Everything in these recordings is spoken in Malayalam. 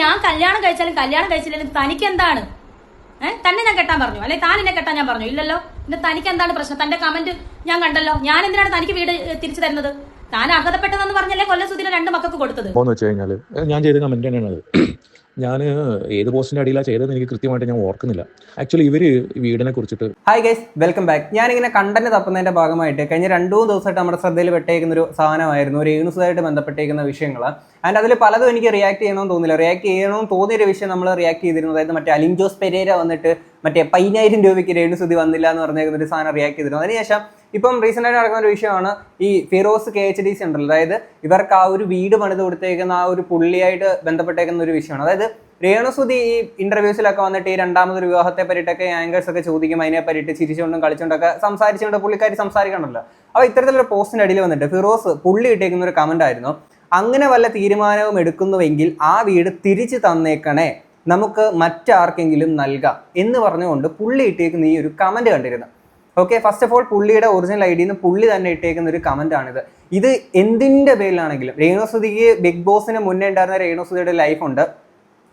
ഞാൻ കല്യാണം കഴിച്ചാലും കല്യാണം കഴിച്ചില്ലെങ്കിലും തനിക്ക് എന്താണ് ഏഹ് തന്നെ ഞാൻ കെട്ടാൻ പറഞ്ഞു. അല്ലെ താൻ എന്നെ കെട്ടാൻ ഞാൻ പറഞ്ഞു. ഇല്ലല്ലോ. പിന്നെ തനിക്ക് എന്താണ് പ്രശ്നം? തന്റെ കമന്റ് ഞാൻ കണ്ടല്ലോ. ഞാൻ എന്തിനാണ് തനിക്ക് വീട് തിരിച്ചു തരുന്നത്? താൻ അർഹതപ്പെട്ടതെന്ന് പറഞ്ഞല്ലേ കൊല്ലം സുധീര രണ്ട് മക്കൾക്ക് കൊടുത്തത്. ഞാൻ ചെയ്ത കമന്റ് തന്നെയാണ് ഞാൻ ഏത് പോസ്റ്റിന്റെ അടിയിലാണ് ചെയ്തതെന്ന് എനിക്ക് കൃത്യമായിട്ട് ഞാൻ ഓർക്കുന്നില്ല. ആക്ച്വലി ഇവർ വീടിനെ കുറിച്ചിട്ട് ഹൈ ഗൈസ് വെൽക്കം ബാക്ക് ഞാൻ ഞാനിങ്ങനെ കണ്ടന്റ് തപ്പുന്നതിന്റെ ഭാഗമായിട്ട് കഴിഞ്ഞ രണ്ടു ദിവസമായിട്ട് നമ്മുടെ ശ്രദ്ധയിൽ പെട്ടേക്കുന്ന ഒരു സാധനമായിരുന്നു ഒരു ഏണുസുമായിട്ട് ബന്ധപ്പെട്ടേക്കുന്ന വിഷയങ്ങൾ ആൻഡ് അതിൽ പലതും എനിക്ക് റിയാക്ട് ചെയ്യണമെന്ന് തോന്നില്ല റിയാക്ട് ചെയ്യണമെന്ന് തോന്നിയൊരു വിഷയം നമ്മൾ റിയാക്ട് ചെയ്തിരുന്നു അതായത് മറ്റേ അലിൻ ജോസ് പെരേര വന്നിട്ട് മറ്റേ പതിനായിരം രൂപയ്ക്ക് രേണുസുതി വന്നില്ല എന്ന് പറഞ്ഞേക്കുന്ന ഒരു സാധനം റിയാക്ട് ചെയ്തിരുന്നു. അതിനുശേഷം ഇപ്പം റീസെന്റ് ആയിട്ട് നടക്കുന്ന ഒരു വിഷയമാണ് ഈ Firoz K H D C അതായത് ഇവർക്ക് ആ ഒരു വീട് പണിത് കൊടുത്തേക്കുന്ന ആ ഒരു പുള്ളിയായിട്ട് ബന്ധപ്പെട്ടേക്കുന്ന ഒരു വിഷയമാണ്. അതായത് രേണുസുതി ഈ ഇന്റർവ്യൂസിലൊക്കെ വന്നിട്ട് ഈ രണ്ടാമതൊരു വിവാഹത്തെ പറ്റിയിട്ടൊക്കെ ആങ്കേഴ്സ് ഒക്കെ ചോദിക്കും. അതിനെ പറ്റിയിട്ട് ചിരിച്ചുകൊണ്ടും കളിച്ചുകൊണ്ടൊക്കെ സംസാരിച്ചുകൊണ്ട് പുള്ളിക്കാരി സംസാരിക്കണമല്ലോ. അപ്പോൾ ഇത്തരത്തിലൊരു പോസ്റ്റിന്റെ അടിയിൽ വന്നിട്ട് ഫിറോസ് പുള്ളി ഇട്ടേക്കുന്ന ഒരു കമന്റ് ആയിരുന്നു. അങ്ങനെ വല്ല തീരുമാനവും എടുക്കുന്നുവെങ്കിൽ ആ വീട് തിരിച്ചു തന്നേക്കണേ. നമുക്ക് മറ്റാർക്കെങ്കിലും നൽകാം. എന്ന് പറഞ്ഞുകൊണ്ട് പുള്ളി ഇട്ടേക്കുന്ന ഈ ഒരു കമന്റ് കണ്ടിരുന്നു. ഓക്കെ ഫസ്റ്റ് ഓഫ് ഓൾ പുള്ളിയുടെ ഒറിജിനൽ ഐ ഡിന്ന് പുള്ളി തന്നെ ഇട്ടേക്കുന്ന ഒരു കമന്റ് ആണിത്. ഇത് എന്തിന്റെ പേരിലാണെങ്കിലും രേണുസുതിക്ക് ബിഗ് ബോസിന് മുന്നേ ഉണ്ടായിരുന്ന രേണുസുതിയുടെ ഉണ്ട്.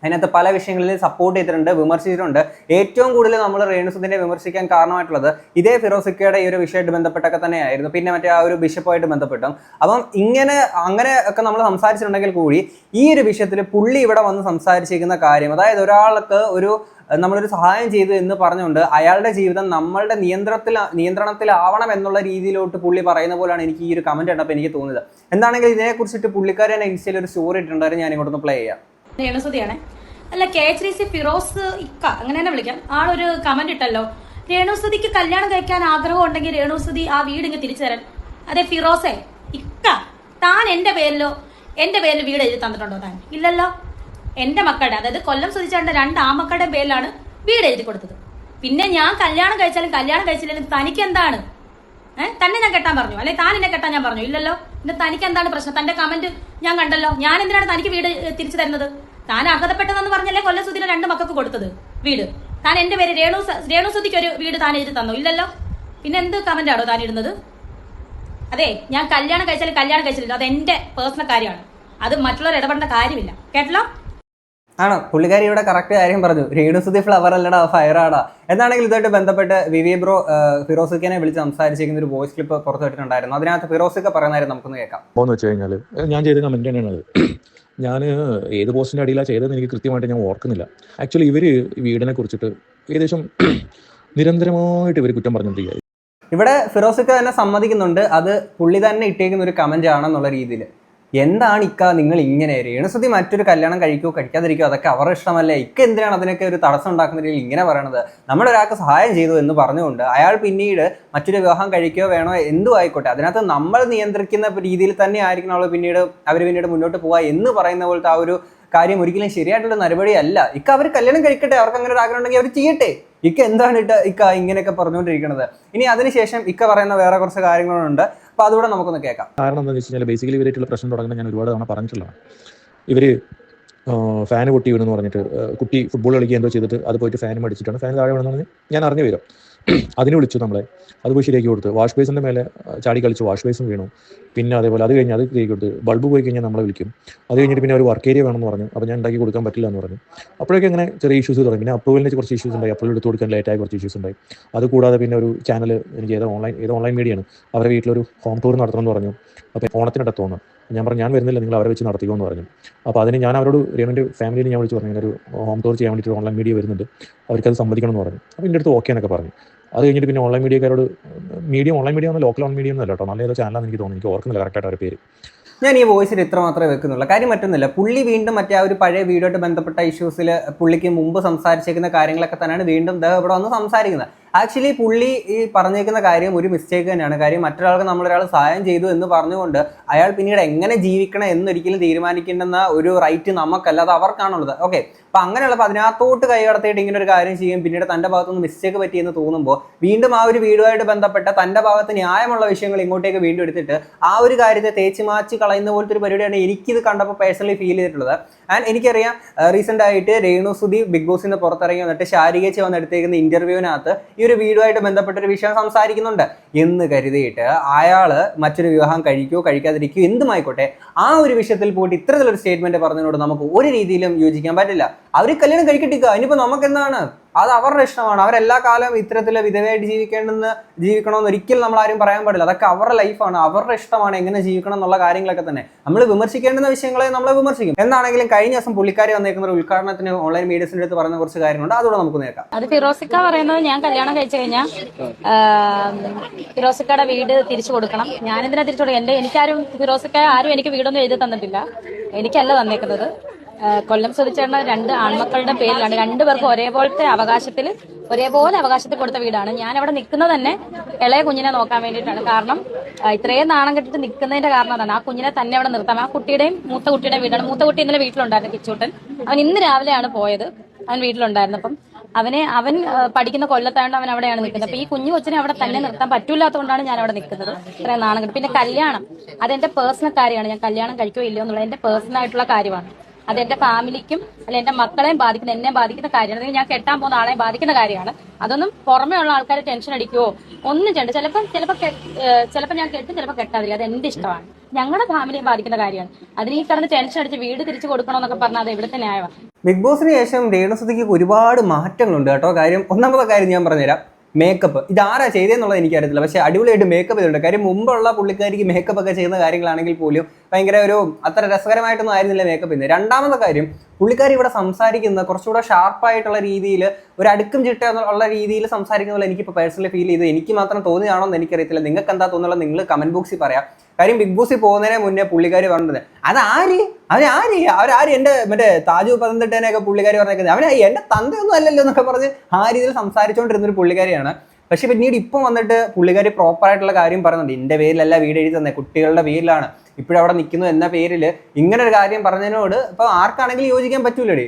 അതിനകത്ത് പല വിഷയങ്ങളിൽ സപ്പോർട്ട് ചെയ്തിട്ടുണ്ട് വിമർശിച്ചിട്ടുണ്ട്. ഏറ്റവും കൂടുതൽ നമ്മൾ രേണുസുദിനെ വിമർശിക്കാൻ കാരണമായിട്ടുള്ളത് ഇതേ ഫിറോസിക്കയുടെ ഈ ഒരു വിഷയമായിട്ട് ബന്ധപ്പെട്ടൊക്കെ തന്നെയായിരുന്നു. പിന്നെ മറ്റേ ആ ഒരു ബിഷപ്പുമായിട്ട് ബന്ധപ്പെട്ടും. അപ്പം ഇങ്ങനെ അങ്ങനെ ഒക്കെ നമ്മൾ സംസാരിച്ചിട്ടുണ്ടെങ്കിൽ കൂടി ഈ ഒരു വിഷയത്തിൽ പുള്ളി ഇവിടെ വന്ന് സംസാരിച്ചിരിക്കുന്ന കാര്യം അതായത് ഒരാൾക്ക് ഒരു നമ്മളൊരു സഹായം ചെയ്തു എന്ന് പറഞ്ഞുകൊണ്ട് അയാളുടെ ജീവിതം നമ്മളുടെ നിയന്ത്രണത്തിൽ നിയന്ത്രണത്തിലാവണം എന്നുള്ള രീതിയിലോട്ട് പുള്ളി പറയുന്ന പോലെയാണ് എനിക്ക് ഈ ഒരു കമന്റ് കണ്ടപ്പോൾ എനിക്ക് തോന്നിയത്. എന്താണെങ്കിൽ ഇതിനെക്കുറിച്ചിട്ട് പുള്ളിക്കാരൻ ഇൻസ്റ്റയിൽ ഒരു സ്റ്റോറി ഇട്ടിട്ടുണ്ടായിരുന്നു ഞാൻ ഇങ്ങോട്ടൊന്ന് പ്ലേ ചെയ്യാം. അല്ല K H D C Firoz ഇക്ക അങ്ങനെ തന്നെ വിളിക്കാം. ആളൊരു കമന്റ് ഇട്ടല്ലോ. രേണുസുതിക്ക് കല്യാണം കഴിക്കാൻ ആഗ്രഹം ഉണ്ടെങ്കിൽ രേണുസുതി ആ വീട് ഇങ്ങ് തിരിച്ചു തരാൻ. അതെ ഫിറോസേ ഇക്ക താൻ എന്റെ പേരിലോ എന്റെ പേരിൽ വീട് എഴുതി തന്നിട്ടുണ്ടോ താൻ? ഇല്ലല്ലോ. എന്റെ മക്കളുടെ അതായത് കൊല്ലം സുധിച്ചാണ്ട രണ്ട് ആ മക്കളുടെ പേരിലാണ് വീട് എഴുതി കൊടുത്തത്. പിന്നെ ഞാൻ കല്യാണം കഴിച്ചാലും കല്യാണം കഴിച്ചില്ലെങ്കിലും തനിക്ക് എന്താണ് ഏഹ് തന്നെ ഞാൻ കെട്ടാൻ പറഞ്ഞു. അല്ലെ താൻ എന്നെ കെട്ടാൻ ഞാൻ പറഞ്ഞു. ഇല്ലല്ലോ. പിന്നെ തനിക്ക് എന്താണ് പ്രശ്നം? തന്റെ കമന്റ് ഞാൻ കണ്ടല്ലോ. ഞാൻ എന്തിനാണ് തനിക്ക് വീട് തിരിച്ചു തരുന്നത്? താൻ അർഹതപ്പെട്ടതെന്ന് പറഞ്ഞല്ലേ കൊല്ലം സുധീര രണ്ട് മക്കൾക്ക് കൊടുത്തത് വീട്? താൻ എന്റെ പേര് രേണു രേണു സുധിക്ക് ഒരു വീട് താൻ എഴുതി തന്നു. ഇല്ലല്ലോ. പിന്നെ എന്ത് കമന്റ് ആണോ താൻ ഇടുന്നത്? അതെ ഞാൻ കല്യാണം കഴിച്ചാലും കല്യാണം കഴിച്ചില്ല അത് എന്റെ പേഴ്സണൽ കാര്യമാണ്. അത് മറ്റുള്ളവർ ഇടപെടേണ്ട കാര്യമില്ല. കേട്ടല്ലോ? ആണോ? പുള്ളിക്കാരി ഇവിടെ കറക്റ്റ് കാര്യം പറഞ്ഞു. രേണുസുതി ഫ്ലവർ അല്ലടാ ഫയർ ആടാ. എന്നാണെങ്കിൽ ഇതുമായിട്ട് ബന്ധപ്പെട്ട് വിവി ബ്രോ ഫിറോസിക്കനെ വിളിച്ച് സംസാരിച്ചിരിക്കുന്ന ഒരു വോയിസ് ക്ലിപ്പ് പുറത്തുവിട്ടിട്ടുണ്ടായിരുന്നു അതിനകത്ത് ഫിറോസിക്ക പറയുന്ന കാര്യം നമുക്കൊന്ന് കേൾക്കാം. എന്ന് വെച്ച് കഴിഞ്ഞാൽ ഞാൻ ചെയ്ത കമന്റ് തന്നെയാണ് ഞാൻ ഏത് പോസ്റ്റിന്റെ അടിയിലാണ് ചെയ്തതെന്ന് എനിക്ക് കൃത്യമായിട്ട് ഞാൻ ഓർക്കുന്നില്ല. ആക്ച്വലി ഇവർ വീടിനെ കുറിച്ചിട്ട് ഏകദേശം നിരന്തരമായിട്ട് ഇവർ കുറ്റം പറഞ്ഞിട്ടില്ല ഇവിടെ ഫിറോസിക്ക തന്നെ സമ്മതിക്കുന്നുണ്ട്. അത് പുള്ളി തന്നെ ഇട്ടേക്കുന്ന ഒരു കമന്റ് ആണെന്നുള്ള രീതിയിൽ എന്താണ് ഇക്ക നിങ്ങൾ ഇങ്ങനെ? രേണുസുതി മറ്റൊരു കല്യാണം കഴിക്കോ കഴിക്കാതിരിക്കോ അതൊക്കെ അവരുടെ ഇഷ്ടമല്ല? ഇക്ക എന്തിനാണ് അതിനൊക്കെ ഒരു തടസ്സം ഉണ്ടാക്കുന്ന രീതിയിൽ ഇങ്ങനെ പറയണത്? നമ്മൾ ഒരാൾക്ക് സഹായം ചെയ്തു എന്ന് പറഞ്ഞുകൊണ്ട് അയാൾ പിന്നീട് മറ്റൊരു വിവാഹം കഴിക്കോ വേണോ എന്തു ആയിക്കോട്ടെ. അതിനകത്ത് നമ്മൾ നിയന്ത്രിക്കുന്ന രീതിയിൽ തന്നെ ആയിരിക്കണം അവൾ പിന്നീട് അവർ പിന്നീട് മുന്നോട്ട് പോവുക എന്ന് പറയുന്ന പോലത്തെ ആ ഒരു കാര്യം ഒരിക്കലും ശരിയായിട്ടുള്ള നടപടി അല്ല. ഇക്ക അവർ കല്യാണം കഴിക്കട്ടെ അവർക്ക് അങ്ങനെ ഒരു ആഗ്രഹം ഉണ്ടെങ്കിൽ അവർ ചെയ്യട്ടെ. ഇക്ക എന്താണ് ഇട്ട ഇക്ക ഇങ്ങനെയൊക്കെ പറഞ്ഞുകൊണ്ടിരിക്കുന്നത് ഇനി അതിനുശേഷം ഇക്ക പറയുന്ന വേറെ കുറച്ച് കാര്യങ്ങളുണ്ട്. അപ്പൊ അതുകൂടെ നമുക്കൊന്ന് കേൾക്കാം. കാരണം എന്താണെന്ന് വെച്ച് കഴിഞ്ഞാൽ ബേസിക്കലി ഇവരായിട്ടുള്ള പ്രശ്നം തുടങ്ങുന്നത് ഞാൻ ഒരുപാട് തവണ പറഞ്ഞിട്ടുള്ളതാണ്. ഇവർ ഫാൻ പൊട്ടി വീണെന്ന് പറഞ്ഞിട്ട് കുട്ടി ഫുട്ബോൾ കളിക്കുക എന്തോ ചെയ്തിട്ട് അത് പോയിട്ട് ഫാൻ മടിച്ചിട്ടാണ് ഫാൻ താഴെ വീണെന്ന് പറഞ്ഞ് ഞാൻ അറിഞ്ഞു വരും. അതിന് വിളിച്ചു നമ്മളെ. അത് പോയി ശരിയാക്കി കൊടുത്തു. വാഷ് ബേസിന്റെ മേലെ ചാടി കളിച്ചു. വാഷ് ബേസും വീണു. പിന്നെ അതേപോലെ അത് കഴിഞ്ഞ് അത് ശരിയാക്കി കൊടുത്തു. ബൾബ് പോയി കഴിഞ്ഞാൽ നമ്മളെ വിളിക്കും. അത് കഴിഞ്ഞിട്ട് പിന്നെ ഒരു വർക്ക് ഏരിയ വേണമെന്ന് പറഞ്ഞു. അപ്പോൾ ഞാൻ ഉണ്ടാക്കി കൊടുക്കാൻ പറ്റില്ല എന്ന് പറഞ്ഞു. അപ്പോഴേക്കും അങ്ങനെ ചെറിയ ഇഷ്യൂസ് തുടങ്ങി. പിന്നെ അപ്രൂവലിന് കുറച്ച് ഇഷ്യൂസ് ഉണ്ടായി. അപ്രൂവൽ എടുത്ത് കൊടുക്കാൻ ലേറ്റായ കുറച്ച് ഇഷ്യൂസ് ഉണ്ടായി. അത് കൂടാതെ പിന്നെ ഒരു ചാനൽ എനിക്ക് ഏതോ ഓൺലൈൻ ഏതോ ഓൺലൈൻ മീഡിയയാണ് അവരുടെ വീട്ടിലൊരു ഹോം ടൂർ നടത്തണമെന്ന് പറഞ്ഞു. അപ്പോൾ ഓണത്തിനിടത്ത് തോന്നുന്നു. ഞാൻ പറഞ്ഞു ഞാൻ വരുന്നില്ല. നിങ്ങൾ അവരെ വെച്ച് നടത്തിക്കോ എന്ന് പറഞ്ഞു. അപ്പോൾ അതിന് ഞാൻ അവരോട് രേണുവിന്റെ ഫാമിലിയിൽ ഞാൻ വിളിച്ച് പറഞ്ഞു. ഒരു ഹോം ടൂർ ചെയ്യാൻ വേണ്ടിയിട്ട് ഓൺലൈൻ മീഡിയ വരുന്നുണ്ട്. അവർക്കത് സമ്മതിക്കണം എന്ന് പറഞ്ഞു. അപ്പോൾ എന്റെ അടുത്ത് ഓക്കെ എന്നൊക്കെ പറഞ്ഞു. അത് കഴിഞ്ഞിട്ട് പിന്നെ ഓൺലൈൻ മീഡിയക്കാരോട് മീഡിയം ഓൺലൈൻ മീഡിയ ഒന്നും ലോക്കൽ ഓൺ മീഡിയ ഒന്നും അല്ല കേട്ടോ. നല്ല ഏതോ ചാനലാണെന്ന് എനിക്ക് തോന്നുന്നു. എനിക്ക് ഓർക്കുന്നില്ല കറക്റ്റായിട്ട് അവരുടെ പേര്. ഞാൻ ഈ വോയിസിൽ ഇത്ര മാത്രമേ വെക്കുന്നുള്ളൂ. കാര്യം മറ്റൊന്നുമില്ല. പുള്ളി വീണ്ടും മറ്റേ ആ ഒരു പഴയ വീഡിയോയിട്ട് ബന്ധപ്പെട്ട ഇഷ്യൂസിൽ പുള്ളിക്ക് മുമ്പ് സംസാരിച്ചേക്കുന്ന കാര്യങ്ങളൊക്കെ തന്നെയാണ് വീണ്ടും ഇവിടെ വന്ന് സംസാരിക്കുന്നത്. ആക്ച്വലി പുള്ളി ഈ പറഞ്ഞേക്കുന്ന കാര്യം ഒരു മിസ്റ്റേക്ക് തന്നെയാണ്. കാര്യം മറ്റൊരാൾക്ക് നമ്മളൊരാൾ സഹായം ചെയ്തു എന്ന് പറഞ്ഞുകൊണ്ട് അയാൾ പിന്നീട് എങ്ങനെ ജീവിക്കണം എന്നൊരിക്കലും തീരുമാനിക്കേണ്ടെന്ന ഒരു റൈറ്റ് നമുക്കല്ല അത് അവർക്കാണുള്ളത്. ഓക്കെ അപ്പൊ അങ്ങനെയുള്ളപ്പോൾ അതിനകത്തോട്ട് കൈ കടത്തിയിട്ട് ഇങ്ങനെ ഒരു കാര്യം ചെയ്യും പിന്നീട് തന്റെ ഭാഗത്തുനിന്ന് മിസ്റ്റേക്ക് പറ്റിയെന്ന് തോന്നുമ്പോൾ വീണ്ടും ആ ഒരു വീടുമായിട്ട് ബന്ധപ്പെട്ട തന്റെ ഭാഗത്ത് ന്യായമുള്ള വിഷയങ്ങൾ ഇങ്ങോട്ടേക്ക് വീണ്ടും എടുത്തിട്ട് ആ ഒരു കാര്യത്തെ തേച്ച് മാച്ച് കളയുന്ന പോലത്തെ ഒരു പരിപാടിയാണ് എനിക്കിത് കണ്ടപ്പോൾ പേഴ്സണലി ഫീൽ ചെയ്തിട്ടുള്ളത്. ആൻഡ് എനിക്കറിയാം റീസെന്റ് ആയിട്ട് രേണു സുധി ബിഗ് ബോസിൽ നിന്ന് പുറത്തിറങ്ങി വന്നിട്ട് ശാരികേച്ചി വന്നെടുത്തേക്കുന്ന ഇന്റർവ്യൂവിനകത്ത് ഈ ഒരു വീടുമായിട്ട് ബന്ധപ്പെട്ട ഒരു വിഷയം സംസാരിക്കുന്നുണ്ട്. എന്ന് കരുതിയിട്ട് അയാൾ മറ്റൊരു വിവാഹം കഴിക്കുകയോ കഴിക്കാതിരിക്കോ എന്തുമായിക്കോട്ടെ ആ ഒരു വിഷയത്തിൽ പോയിട്ട് ഇത്തരത്തിലൊരു സ്റ്റേറ്റ്മെന്റ് പറഞ്ഞതിനോട് നമുക്ക് ഒരു രീതിയിലും യോജിക്കാൻ പറ്റില്ല. അവർ കല്യാണം കഴിക്കട്ടിക്കുക ഇനിയിപ്പോൾ നമുക്ക് എന്താണ് അത് അവരുടെ ഇഷ്ടമാണ്. അവരെല്ലാ കാലവും ഇത്തരത്തിൽ വിധവയായിട്ട് ജീവിക്കേണ്ടെന്ന് ജീവിക്കണമെന്ന് ഒരിക്കലും നമ്മൾ ആരും പറയാൻ പാടില്ല. അതൊക്കെ അവരുടെ ലൈഫാണ് അവരുടെ ഇഷ്ടമാണ് എങ്ങനെ ജീവിക്കണം എന്നുള്ള കാര്യങ്ങളൊക്കെ തന്നെ. നമ്മൾ വിമർശിക്കേണ്ടുന്ന വിഷയങ്ങളെ നമ്മൾ വിമർശിക്കും. എന്താണെങ്കിലും കഴിഞ്ഞ ദിവസം പുള്ളിക്കാരി വന്നേക്കുന്ന ഒരു ഉദ്ഘാടനത്തിന് ഓൺലൈൻ മീഡിയസിന്റെ അടുത്ത് പറയുന്ന കുറച്ച് കാര്യങ്ങളുണ്ട്. അതുകൂടെ നമുക്ക് നേക്കാം അത് ഫിറോസിക്ക പറയുന്നത് ഞാൻ കല്യാണം കഴിച്ചു കഴിഞ്ഞാൽ ഫിറോസിക്കയുടെ വീട് തിരിച്ചു കൊടുക്കണം. ഞാൻ എന്തിനാ തിരിച്ചു കൊടുക്കണം? എന്റെ എനിക്കാരും ഫിറോസിക്ക ആരും എനിക്ക് വീടൊന്നും എഴുതി തന്നിട്ടില്ല. എനിക്കല്ല തന്നേക്കുന്നത്. കൊല്ലം സുധിച്ചേട്ടൻ രണ്ട് ആൺമക്കളുടെ പേരിലാണ്. രണ്ടുപേർക്കും ഒരേപോലത്തെ അവകാശത്തിൽ ഒരേപോലെ അവകാശത്തിൽ കൊടുത്ത വീടാണ്. ഞാൻ അവിടെ നിൽക്കുന്നത് തന്നെ ഇളയ കുഞ്ഞിനെ നോക്കാൻ വേണ്ടിയിട്ടാണ്. കാരണം ഇത്രയും നാണം കെട്ടിട്ട് നിൽക്കുന്നതിന്റെ കാരണം അതാണ്. ആ കുഞ്ഞിനെ തന്നെ അവിടെ നിർത്താം. ആ കുട്ടിയുടെയും മൂത്ത കുട്ടിയുടെ വീടാണ്. മൂത്ത കുട്ടി ഇന്നലെ വീട്ടിലുണ്ടായിരുന്നു കിച്ചൂട്ടൻ. അവൻ ഇന്ന് രാവിലെയാണ് പോയത്. അവൻ വീട്ടിലുണ്ടായിരുന്നു. അപ്പം അവനെ അവൻ പഠിക്കുന്ന കൊല്ലത്തായോണ്ട് അവൻ അവിടെയാണ് നിൽക്കുന്നത്. അപ്പൊ ഈ കുഞ്ഞു കൊച്ചിനെ അവിടെ തന്നെ നിർത്താൻ പറ്റൂലാത്തതുകൊണ്ടാണ് ഞാൻ അവിടെ നിൽക്കുന്നത്. ഇത്രയും നാണം കിട്ടും. പിന്നെ കല്യാണം. അതെന്റെ പേഴ്സണൽ കാര്യമാണ്. ഞാൻ കല്യാണം കഴിക്കുകയോ ഇല്ലയോ എന്നുള്ളത് എന്റെ പേഴ്സണൽ ആയിട്ടുള്ള കാര്യമാണ്. അത് എന്റെ ഫാമിലിക്കും അല്ലെ എന്റെ മക്കളെയും ബാധിക്കുന്ന എന്നെ ബാധിക്കുന്ന കാര്യമാണ്. അല്ലെങ്കിൽ ഞാൻ കെട്ടാൻ പോകുന്ന ആളെ ബാധിക്കുന്ന കാര്യമാണ്. അതൊന്നും പുറമേ ഉള്ള ആൾക്കാർ ടെൻഷൻ അടിക്കുവോ? ഒന്നും ചെയ്യണ്ട. ചിലപ്പോൾ ചിലപ്പോൾ ചിലപ്പോൾ ഞാൻ കെട്ടും ചിലപ്പോൾ കെട്ടാതില്ല അത് എന്റെ ഇഷ്ടമാണ്. ഞങ്ങളുടെ ഫാമിലിയെ ബാധിക്കുന്ന കാര്യമാണ്. അതിന് ഈ കിടന്ന് ടെൻഷൻ അടിച്ച് വീട് തിരിച്ചു കൊടുക്കണമെന്നൊക്കെ പറഞ്ഞാൽ അത് എവിടുത്തെ ന്യായമാണ് ബിഗ് ബോസിന് ശേഷം രേണുസുതിക്ക് ഒരുപാട് മാറ്റങ്ങളുണ്ട് കേട്ടോ. കാര്യം ഒന്നാമത്തെ കാര്യം ഞാൻ പറഞ്ഞുതരാം. മേക്കപ്പ്. ഇത് ആരാ ചെയ്തതെന്നുള്ളത് എനിക്കറിയത്തില്ല. പക്ഷേ അടിപൊളിയായിട്ട് മേക്കപ്പ് ചെയ്തിട്ടുണ്ട്. കാര്യം മുമ്പുള്ള പുള്ളിക്കാരിക്ക് മേക്കപ്പ് ഒക്കെ ചെയ്യുന്ന കാര്യങ്ങളാണെങ്കിൽ പോലും ഭയങ്കര ഒരു അത്ര രസകരമായിട്ടൊന്നും ആയിരുന്നില്ല മേക്കപ്പ് ഇന്ന് രണ്ടാമത്തെ കാര്യം പുള്ളിക്കാരി ഇവിടെ സംസാരിക്കുന്ന കുറച്ചുകൂടെ ഷാർപ്പായിട്ടുള്ള രീതിയിൽ ഒരു അടുക്കും ചിട്ട ഉള്ള രീതിയിൽ സംസാരിക്കുന്ന പോലെ എനിക്കിപ്പോൾ പേഴ്സണലി ഫീൽ ചെയ്ത്. എനിക്ക് മാത്രം തോന്നിയാണോ എന്ന് എനിക്കറിയത്തില്ല. നിങ്ങൾക്ക് എന്താ തോന്നുള്ളത് നിങ്ങൾ കമന്റ് ബോക്സിൽ പറയാം. കാര്യം ബിഗ് ബോസിൽ പോകുന്നതിന് മുന്നേ പുള്ളിക്കാരി പറഞ്ഞത് അത് ആര്? അവരാര് അവരാര് എന്റെ മറ്റേ താജു പത്തനംതിട്ടേനെയൊക്കെ പുള്ളിക്കാരി പറഞ്ഞേക്കുന്നത്? അവനെ എന്റെ തന്തയൊന്നും അല്ലല്ലോ എന്നൊക്കെ പറഞ്ഞ് ആ രീതിയിൽ സംസാരിച്ചുകൊണ്ടിരുന്നൊരു പുള്ളിക്കാരിയാണ്. പക്ഷെ പിന്നീട് ഇപ്പം വന്നിട്ട് പുള്ളിക്കാരി പ്രോപ്പർ ആയിട്ടുള്ള കാര്യം പറയുന്നുണ്ട്. എന്റെ പേരിലല്ല വീട് എഴുതി തന്നെ കുട്ടികളുടെ പേരിലാണ്. ഇപ്പോഴും അവിടെ നിൽക്കുന്നു എന്ന പേരിൽ ഇങ്ങനെ ഒരു കാര്യം പറഞ്ഞതിനോട് ഇപ്പൊ ആർക്കാണെങ്കിലും യോജിക്കാൻ പറ്റൂലേ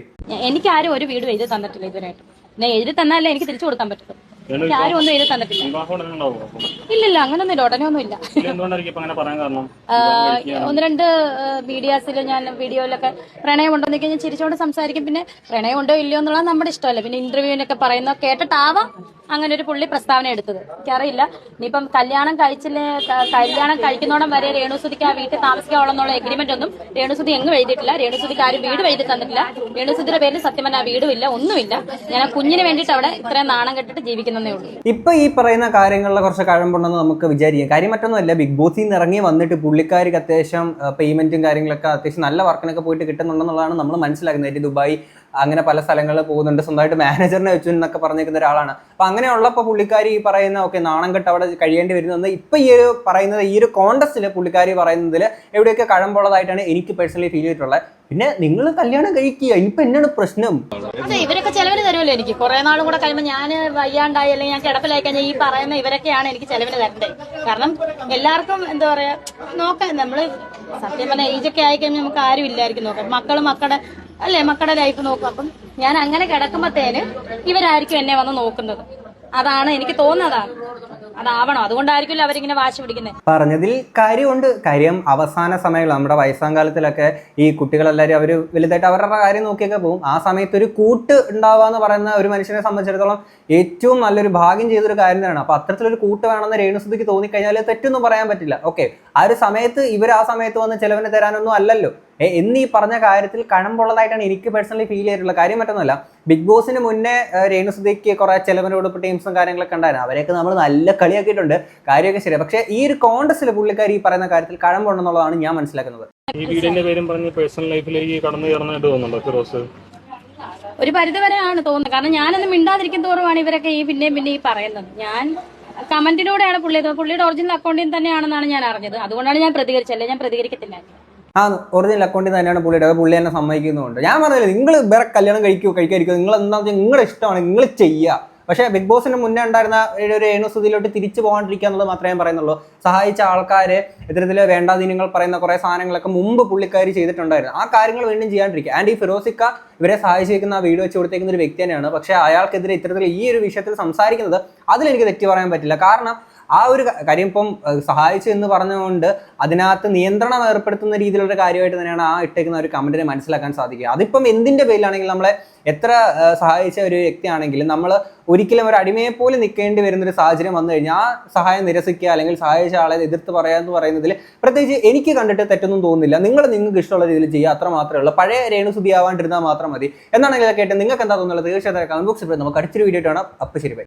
എനിക്ക് ആരും ഒരു വീട് എഴുതി തന്നിട്ടില്ല ഇതുവരെ ഞാൻ എഴുതി തന്നാലേ എനിക്ക് തിരിച്ചു കൊടുക്കാൻ എനിക്ക് ആരും ഒന്നും എഴുതി തന്നിട്ടില്ല? ഇല്ലില്ല അങ്ങനൊന്നും ഇല്ല ഉടനെ ഒന്നും ഇല്ല ഒന്ന് രണ്ട് മീഡിയാസിൽ ഞാൻ വീഡിയോയിലൊക്കെ പ്രണയമുണ്ടോ എന്നൊക്കെ ഞാൻ ചിരിച്ചുകൊണ്ട് സംസാരിക്കും. പിന്നെ പ്രണയമുണ്ടോ ഇല്ലയോ എന്നുള്ളത് നമ്മുടെ ഇഷ്ടമല്ല. പിന്നെ ഇന്റർവ്യൂവിനൊക്കെ പറയുന്ന കേട്ടിട്ടാവാം അങ്ങനെ ഒരു പുള്ളി പ്രസ്താവന എടുത്തത്. എനിക്കറിയില്ല. ഇനിയിപ്പം കല്യാണം കഴിച്ചില്ലേ കല്യാണം കഴിക്കുന്നോടം വരെ രേണുസുതിക്ക് ആ വീട്ടിൽ താമസിക്കാവുള്ള എഗ്രിമെന്റ് ഒന്നും രേണുസുതി എങ്ങും എഴുതിയിട്ടില്ല. രേണുസുതിക്ക് ആരും വീട് എഴുതി തന്നിട്ടില്ല രേണുസുതിയുടെ പേരിൽ സത്യം പറഞ്ഞാൽ വീടും ഇല്ല ഒന്നുമില്ല. ഞാൻ ആ കുഞ്ഞിന് വേണ്ടിയിട്ട് അവിടെ ഇത്രയും നാണം കെട്ടിട്ട് ജീവിക്കുന്നതേ. ഉള്ളൂ. ഇപ്പൊ ഈ പറയുന്ന കാര്യങ്ങളിലെ കുറച്ച് കഴമ്പുണ്ടെന്ന് നമുക്ക് വിചാരിക്കാം. കാര്യം മറ്റൊന്നുമല്ല ബിഗ് ബോസിൽ നിന്ന് ഇറങ്ങി വന്നിട്ട് പുള്ളിക്കാർക്ക് അത്യാവശ്യം പേയ്മെന്റും കാര്യങ്ങളൊക്കെ അത്യാവശ്യം നല്ല വർക്കിനൊക്കെ പോയിട്ട് കിട്ടുന്നുണ്ടെന്നുള്ളതാണ് നമ്മൾ മനസ്സിലാക്കുന്നത്. ദുബായ് അങ്ങനെ പല സ്ഥലങ്ങളിൽ പോകുന്നുണ്ട്. സ്വന്തമായിട്ട് മാനേജറിനെ വെച്ചു എന്നൊക്കെ പറഞ്ഞിരിക്കുന്ന ഒരാളാണ്. അപ്പൊ അങ്ങനെയുള്ളപ്പോൾ പുള്ളിക്കാരി ഈ പറയുന്ന ഓക്കെ നാണം കെട്ട് അവിടെ കഴിയേണ്ടി വരുന്നത് ഇപ്പൊ ഈ ഒരു പറയുന്നത് ഈ ഒരു കോണ്ടസ്റ്റിൽ പുള്ളിക്കാരി പറയുന്നതിൽ എവിടെയൊക്കെ കഴമ്പുള്ളതായിട്ടാണ് എനിക്ക് പേഴ്സണലി ഫീൽ ചെയ്തിട്ടുള്ളത്. പിന്നെ നിങ്ങൾ കല്യാണം കഴിക്കുക. ഇനിയിപ്പോ എന്നാണ് പ്രശ്നം? അതെ ഇവരൊക്കെ ചെലവിന് തരുമല്ലോ എനിക്ക്. കുറെ നാളും കൂടെ കഴിയുമ്പോൾ ഞാൻ വയ്യാണ്ടായി അല്ലെങ്കിൽ ഞാൻ കിടപ്പിലായി കഴിഞ്ഞാൽ ഈ പറയുന്ന ഇവരൊക്കെയാണ് എനിക്ക് ചെലവിന് തരേണ്ടത് കാരണം എല്ലാവർക്കും എന്താ പറയാ നോക്കാം നമ്മൾ സത്യം പറഞ്ഞ ഏജൊക്കെ ആയി കഴിഞ്ഞാൽ നമുക്ക് ആരും ഇല്ലായിരിക്കും നോക്കാം മക്കളും മക്കളുടെ അല്ലേ മക്കളുടെ ലൈഫ് നോക്കും. അപ്പം ഞാൻ അങ്ങനെ കിടക്കുമ്പത്തേന് ഇവരായിരിക്കും എന്നെ വന്ന് നോക്കുന്നത്. അതാണ് എനിക്ക് തോന്നുന്നതാണ്. അതാവണം. അതുകൊണ്ടായിരിക്കും അവരിങ്ങനെ വാശി പിടിക്കുന്നത് പറഞ്ഞതിൽ കാര്യമുണ്ട്. കാര്യം അവസാന സമയങ്ങൾ നമ്മുടെ വയസ്സാം കാലത്തിലൊക്കെ ഈ കുട്ടികളെല്ലാവരും അവർ വലുതായിട്ട് അവരുടെ കാര്യം നോക്കിയൊക്കെ പോകും. ആ സമയത്ത് ഒരു കൂട്ട് ഉണ്ടാവുക എന്ന് പറയുന്ന ഒരു മനുഷ്യനെ സംബന്ധിച്ചിടത്തോളം ഏറ്റവും നല്ലൊരു ഭാഗ്യം ചെയ്തൊരു കാര്യം തന്നെയാണ്. അപ്പൊ അത്തരത്തിലൊരു കൂട്ട് വേണമെന്ന് രേണുസുതിക്ക് തോന്നിക്കഴിഞ്ഞാൽ തെറ്റൊന്നും പറയാൻ പറ്റില്ല. ഓക്കെ. ആ ഒരു സമയത്ത് ഇവർ ആ സമയത്ത് വന്ന് ചിലവിന് തരാനൊന്നും അല്ലല്ലോ. എന്നീ പറഞ്ഞ കാര്യത്തിൽ കഴമ്പുള്ളതായിട്ടാണ് എനിക്ക് പേഴ്സണലി ഫീൽ ചെയ്തിട്ടുള്ളത് കാര്യം മറ്റൊന്നുമല്ല. ബിഗ് ബോസിന് മുന്നേ രേണു സുധിക്ക് കുറെ ചെലവിനോട് ടീംസും കാര്യങ്ങളൊക്കെ ഉണ്ടായിരുന്നു. അവരെയൊക്കെ നമ്മൾ നല്ല കളിയാക്കിയിട്ടുണ്ട്. കാര്യമൊക്കെ ശരിയാണ് പക്ഷേ ഈ ഒരു കോണ്ടസ്റ്റിൽ പുള്ളിക്കാരി ഈ പറയുന്ന കാര്യത്തിൽ കഴമ്പുണ്ടെന്നുള്ളതാണ് ഞാൻ മനസ്സിലാക്കുന്നത്. ഈ വീടിന്റെ പേരും പറഞ്ഞ് പേഴ്സണൽ ലൈഫിലേക്ക് കടന്നു കയറുന്നതായിട്ട് തോന്നുന്നുണ്ടോ ഫിറോസ് ഒരു പരിധിവരെയാണ് തോന്നുന്നത്. കാരണം ഞാനൊന്നും മിണ്ടാതിരിക്കും തോറുമാണ് ഇവരൊക്കെ ഈ പിന്നെയും പിന്നെ ഈ പറയുന്നത്. ഞാൻ കമന്റിലൂടെയാണ് പുള്ളി പുള്ളിയുടെ ഒറിജിനൽ അക്കൗണ്ടിൽ തന്നെയാണെന്നാണ് ഞാൻ അറിഞ്ഞത്. അതുകൊണ്ടാണ് ഞാൻ പ്രതികരിച്ചല്ലേ ഞാൻ പ്രതികരിക്കത്തില്ല. ആ ഒറിജിനൽ അക്കൗണ്ടിൽ തന്നെയാണ് പുള്ളിയുടെ. പുള്ളി എന്നെ സമ്മതിക്കുന്നുണ്ട് ഞാൻ പറഞ്ഞില്ല നിങ്ങൾ വേറെ കല്യാണം കഴിക്കുക കഴിക്കാതിരിക്കോ. നിങ്ങൾ എന്താണെന്ന് വെച്ചാൽ നിങ്ങളുടെ ഇഷ്ടമാണ് നിങ്ങൾ ചെയ്യുക പക്ഷേ ബിഗ് ബോസിന് മുന്നേ ഉണ്ടായിരുന്ന ഒരു രേണുസുതിയിലോട്ട് തിരിച്ചു പോകാണ്ടിരിക്കുക എന്നുള്ളത് മാത്രമേ ഞാൻ പറയുന്നുള്ളൂ. സഹായിച്ച ആൾക്കാർ ഇത്തരത്തിൽ വേണ്ടാധീനങ്ങൾ പറയുന്ന കുറേ സാധനങ്ങളൊക്കെ മുമ്പ് പുള്ളിക്കാരി ചെയ്തിട്ടുണ്ടായിരുന്നു. ആ കാര്യങ്ങൾ വീണ്ടും ചെയ്യാണ്ടിരിക്കുക. ആൻഡ് ഈ ഫിറോസിക്ക ഇവരെ സഹായിച്ചിരിക്കുന്ന ആ വീഡിയോ വെച്ച് കൊടുത്തേക്കുന്ന ഒരു വ്യക്തി തന്നെയാണ്. പക്ഷേ അയാൾക്കെതിരെ ഇത്തരത്തിൽ ഈ ഒരു വിഷയത്തിൽ സംസാരിക്കുന്നത് അതിലെനിക്ക് തെറ്റി പറയാൻ പറ്റില്ല. കാരണം ആ ഒരു കാര്യം ഇപ്പം സഹായിച്ചു എന്ന് പറഞ്ഞുകൊണ്ട് അതിനകത്ത് നിയന്ത്രണം ഏർപ്പെടുത്തുന്ന രീതിയിലുള്ള കാര്യമായിട്ട് തന്നെയാണ് ആ ഇട്ടേക്കുന്ന ഒരു കമന്റിനെ മനസ്സിലാക്കാൻ സാധിക്കുക. അതിപ്പം എന്തിന്റെ പേരിലാണെങ്കിലും നമ്മളെ എത്ര സഹായിച്ച ഒരു വ്യക്തിയാണെങ്കിലും നമ്മൾ ഒരിക്കലും ഒരു അടിമയെ പോലെ നിൽക്കേണ്ടി വരുന്ന ഒരു സാഹചര്യം വന്നു കഴിഞ്ഞാൽ ആ സഹായം നിരസിക്കുക അല്ലെങ്കിൽ സഹായിച്ച ആളെ എതിർത്ത് പറയാ എന്ന് പറയുന്നതിൽ പ്രത്യേകിച്ച് എനിക്ക് കണ്ടിട്ട് തെറ്റൊന്നും തോന്നുന്നില്ല. നിങ്ങൾ നിങ്ങൾക്ക് ഇഷ്ടമുള്ള രീതിയിൽ ചെയ്യുക അത്ര മാത്രമേ ഉള്ളൂ. പഴയ രേണുസുതി ആവാണ്ടിരുന്നാൽ മാത്രം മതി. എന്നാണെങ്കിൽ കേട്ട് നിങ്ങൾക്ക് എന്താ തോന്നുന്നത്? തീർച്ചയായിട്ടും കമന്റ് ബോക്സിൽ നമുക്ക് അടുത്തൊരു വീഡിയോ ആണ് അപ്പം ശരി